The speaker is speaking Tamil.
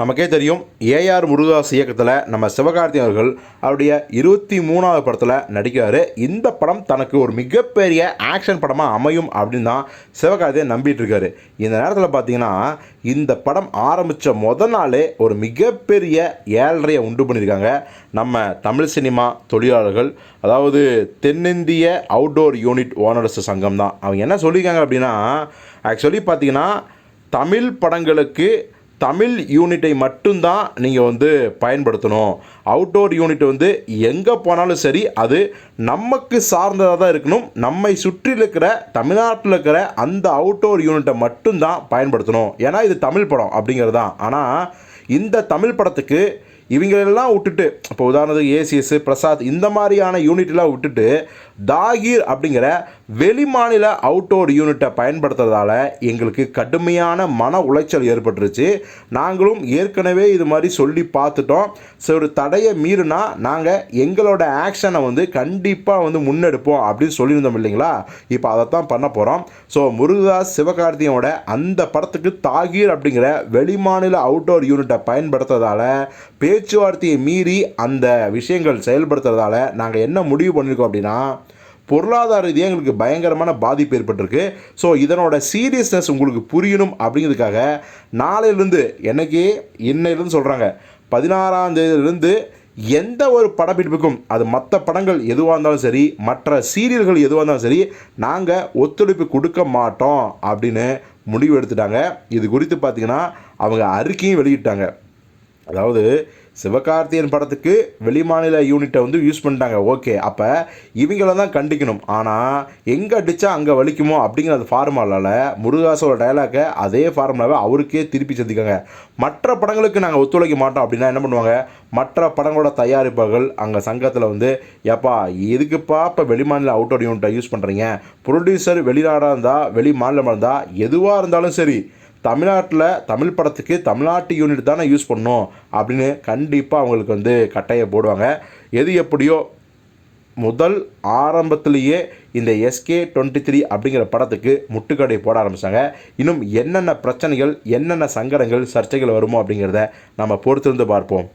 நமக்கே தெரியும் ஏஆர் முருகாஸ் இயக்கத்தில் நம்ம சிவகார்த்தி அவர்கள் அவருடைய இருபத்தி மூணாவது படத்தில் நடிக்கிறாரு. இந்த படம் தனக்கு ஒரு மிகப்பெரிய ஆக்ஷன் படமாக அமையும் அப்படின்னு தான் சிவகார்த்தியை நம்பிட்டு இருக்காரு இந்த நேரத்தில் பார்த்தீங்கன்னா இந்த படம் ஆரம்பித்த முத நாளே ஒரு மிகப்பெரிய ஏழரையை உண்டு பண்ணியிருக்காங்க. நம்ம தமிழ் சினிமா தொழிலாளர்கள் அதாவது தென்னிந்திய அவுட்டோர் யூனிட் ஓனர்ஸ் சங்கம் தான். அவங்க என்ன சொல்லியிருக்காங்க அப்படின்னா ஆக்சுவலி பார்த்தீங்கன்னா தமிழ் படங்களுக்கு தமிழ் யூனிட்டை மட்டும்தான் நீங்கள் வந்து பயன்படுத்தணும். அவுட்டோர் யூனிட் வந்து எங்கே போனாலும் சரி அது நமக்கு சார்ந்ததாக தான் இருக்கணும். நம்மை சுற்றி இருக்கிற தமிழ்நாட்டில் இருக்கிற அந்த அவுட்டோர் யூனிட்டை மட்டும்தான் பயன்படுத்தணும். ஏன்னா இது தமிழ் படம் அப்படிங்கிறது தான். ஆனால் இந்த தமிழ் படத்துக்கு இவங்களெல்லாம் விட்டுட்டு இப்போ உதாரணத்துக்கு ஏசிஎஸ் பிரசாத் இந்த மாதிரியான யூனிட்லாம் விட்டுட்டு தாகிர் அப்படிங்கிற வெளிமாநில அவுட்டோர் யூனிட்டை பயன்படுத்துறதால எங்களுக்கு கடுமையான மன உளைச்சல் ஏற்பட்டுருச்சு. நாங்களும் ஏற்கனவே இது மாதிரி சொல்லி பார்த்துட்டோம். ஸோ ஒரு தடையை மீறினா நாங்கள் எங்களோட ஆக்ஷனை வந்து கண்டிப்பாக வந்து முன்னெடுப்போம் அப்படின்னு சொல்லியிருந்தோம் இல்லைங்களா? இப்போ அதைத்தான் பண்ண போகிறோம் ஸோ முருகதாஸ் சிவகார்த்தியோட அந்த படத்துக்கு தாகீர் அப்படிங்கிற வெளிமாநில அவுட்டோர் யூனிட்டை பயன்படுத்துறதால பேச்சுவார்த்தையை மீறி அந்த விஷயங்கள் செயல்படுத்துறதால நாங்கள் என்ன முடிவு பண்ணியிருக்கோம் அப்படின்னா பொருளாதார ரீதியாக எங்களுக்கு பயங்கரமான பாதிப்பு ஏற்பட்டிருக்கு. ஸோ இதனோட சீரியஸ்னஸ் உங்களுக்கு புரியணும் அப்படிங்கிறதுக்காக நாளையிலேருந்து என்னைக்கு? இன்னையிலேருந்து சொல்கிறாங்க பதினாறாம் தேதியிலிருந்து எந்த ஒரு படப்பிடிப்புக்கும் அது மற்ற படங்கள் எதுவாக இருந்தாலும் சரி மற்ற சீரியல்கள் எதுவாக இருந்தாலும் சரி நாங்கள் ஒத்துழைப்பு கொடுக்க மாட்டோம் அப்படின்னு முடிவு எடுத்துட்டாங்க. இது குறித்து பார்த்திங்கன்னா அவங்க அறிக்கையும் வெளியிட்டாங்க. அதாவது சிவகார்த்தியன் படத்துக்கு வெளிமாநில யூனிட்டை வந்து யூஸ் பண்ணிட்டாங்க. ஓகே அப்போ இவங்கள தான் கண்டிக்கணும். ஆனால் எங்கே அடித்தா அங்கே வலிக்குமோ அப்படிங்கிற அந்த ஃபார்முலாவில் முருகாசோட டயலாக்கை அதே ஃபார்முலாவை அவருக்கே திருப்பி சந்திக்காங்க மற்ற படங்களுக்கு நாங்கள் ஒத்துழைக்க மாட்டோம் அப்படின்னா என்ன பண்ணுவாங்க? மற்ற படங்களோட தயாரிப்பாளர்கள் அங்கே சங்கத்தில் வந்து எப்பா எதுக்குப்பா இப்போ வெளிமாநில அவுட்டோர் யூனிட்டை யூஸ் பண்ணுறீங்க ப்ரொடியூசர் வெளிநாடாக இருந்தால் வெளி மாநிலமாக இருந்தால் எதுவாக இருந்தாலும் சரி தமிழ்நாட்டில் தமிழ் படத்துக்கு தமிழ்நாட்டு யூனிட் தானே யூஸ் பண்ணோம் அப்படின்னு கண்டிப்பாக அவங்களுக்கு வந்து கட்டையை போடுவாங்க. எது எப்படியோ முதல் ஆரம்பத்திலேயே இந்த எஸ்கே டுவெண்ட்டி த்ரீ அப்படிங்கிற படத்துக்கு முட்டுக்கடை போட ஆரம்பித்தாங்க இன்னும் என்னென்ன பிரச்சனைகள் என்னென்ன சங்கடங்கள் சர்ச்சைகள் வருமோ அப்படிங்கிறத நம்ம பொறுத்திருந்து பார்ப்போம்.